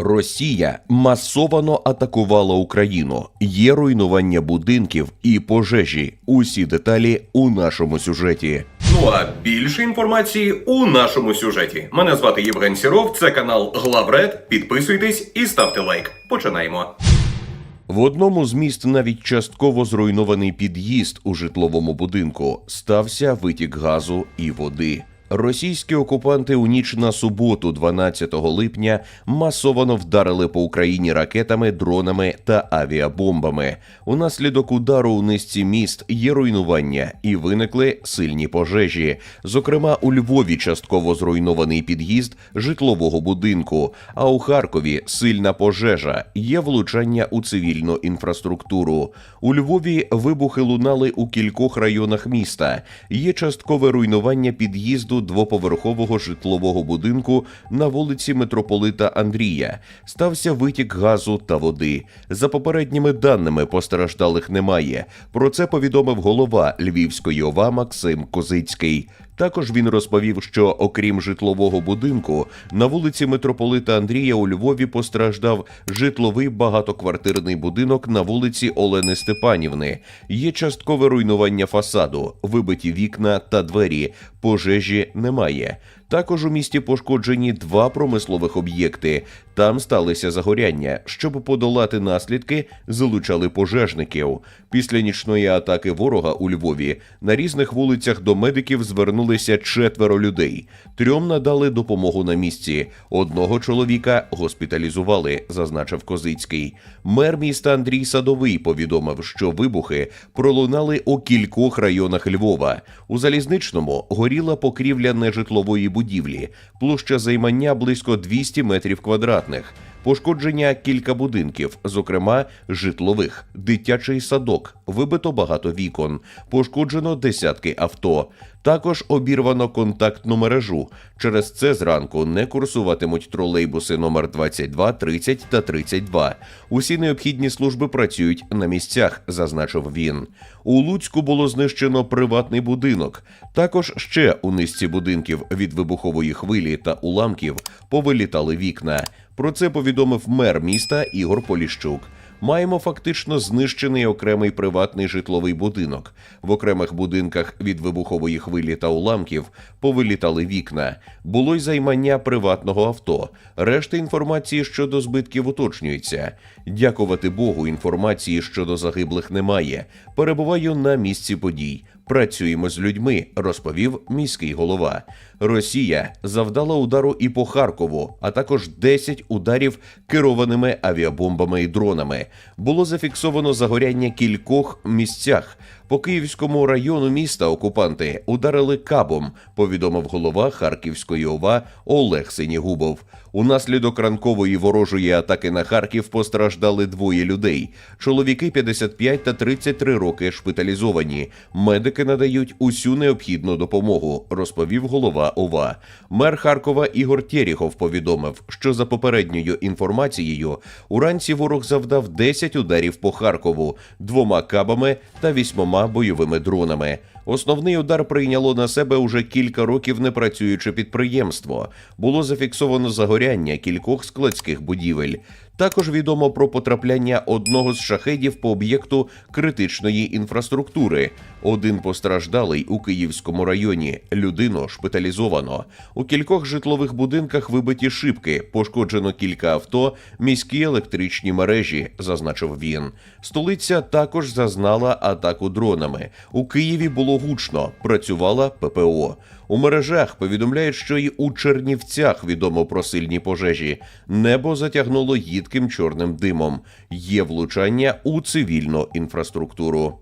Росія масовано атакувала Україну. Є руйнування будинків і пожежі. Усі деталі у нашому сюжеті. Ну а більше інформації у нашому сюжеті. Мене звати Євген Сіров, це канал Главред. Підписуйтесь і ставте лайк. Починаємо. В одному з міст навіть частково зруйнований під'їзд у житловому будинку. Стався витік газу і води. Російські окупанти у ніч на суботу, 12 липня, масовано вдарили по Україні ракетами, дронами та авіабомбами. Унаслідок удару у низці міст є руйнування і виникли сильні пожежі. Зокрема, у Львові частково зруйнований під'їзд житлового будинку. А у Харкові сильна пожежа. Є влучання у цивільну інфраструктуру. У Львові вибухи лунали у кількох районах міста. Є часткове руйнування під'їзду двоповерхового житлового будинку на вулиці митрополита Андрія. Стався витік газу та води. За попередніми даними постраждалих немає. Про це повідомив голова Львівської ОВА Максим Козицький. Також він розповів, що окрім житлового будинку, на вулиці митрополита Андрія у Львові постраждав житловий багатоквартирний будинок на вулиці Олени Степанівни. Є часткове руйнування фасаду, вибиті вікна та двері. Пожежі немає. Також у місті пошкоджені два промислових об'єкти. Там сталися загоряння. Щоб подолати наслідки, залучали пожежників. Після нічної атаки ворога у Львові на різних вулицях до медиків звернулися четверо людей. Трьом надали допомогу на місці. Одного чоловіка госпіталізували, зазначив Козицький. Мер міста Андрій Садовий повідомив, що вибухи пролунали у кількох районах Львова. У залізничному горіла покрівля нежитлової будівлі, площа займання близько 200 метрів квадратних. Пошкодження кілька будинків, зокрема житлових, дитячий садок, вибито багато вікон, пошкоджено десятки авто. Також обірвано контактну мережу. Через це зранку не курсуватимуть тролейбуси номер 22, 30 та 32. Усі необхідні служби працюють на місцях, зазначив він. У Луцьку було знищено приватний будинок. Також ще у низці будинків від вибухової хвилі та уламків повилітали вікна. Про це повідомив мер міста Ігор Поліщук. Маємо фактично знищений окремий приватний житловий будинок. В окремих будинках від вибухової хвилі та уламків повилітали вікна. Було й займання приватного авто. Решта інформації щодо збитків уточнюється. Дякувати Богу, інформації щодо загиблих немає. Перебуваю на місці подій. Працюємо з людьми, розповів міський голова. Росія завдала удару і по Харкову, а також 10 ударів керованими авіабомбами і дронами. Було зафіксовано загоряння кількох місцях. По Київському району міста окупанти ударили кабом, повідомив голова Харківської ОВА Олег Синігубов. Унаслідок ранкової ворожої атаки на Харків постраждали двоє людей. Чоловіки 55 та 33 роки шпиталізовані. Медики надають усю необхідну допомогу, розповів голова ОВА. Мер Харкова Ігор Тєріхов повідомив, що за попередньою інформацією уранці ворог завдав 10 ударів по Харкову, двома кабами та вісьмома бойовими дронами. Основний удар прийняло на себе уже кілька років непрацююче підприємство. Було зафіксовано загоряння кількох складських будівель. Також відомо про потрапляння одного з шахедів по об'єкту критичної інфраструктури. Один постраждалий у Київському районі. Людину шпиталізовано. У кількох житлових будинках вибиті шибки, пошкоджено кілька авто, міські електричні мережі, зазначив він. Столиця також зазнала атаку дронами. У Києві було гучно, працювала ППО. У мережах повідомляють, що і у Чернівцях відомо про сильні пожежі. Небо затягнуло їдким чорним димом. Є влучання у цивільну інфраструктуру.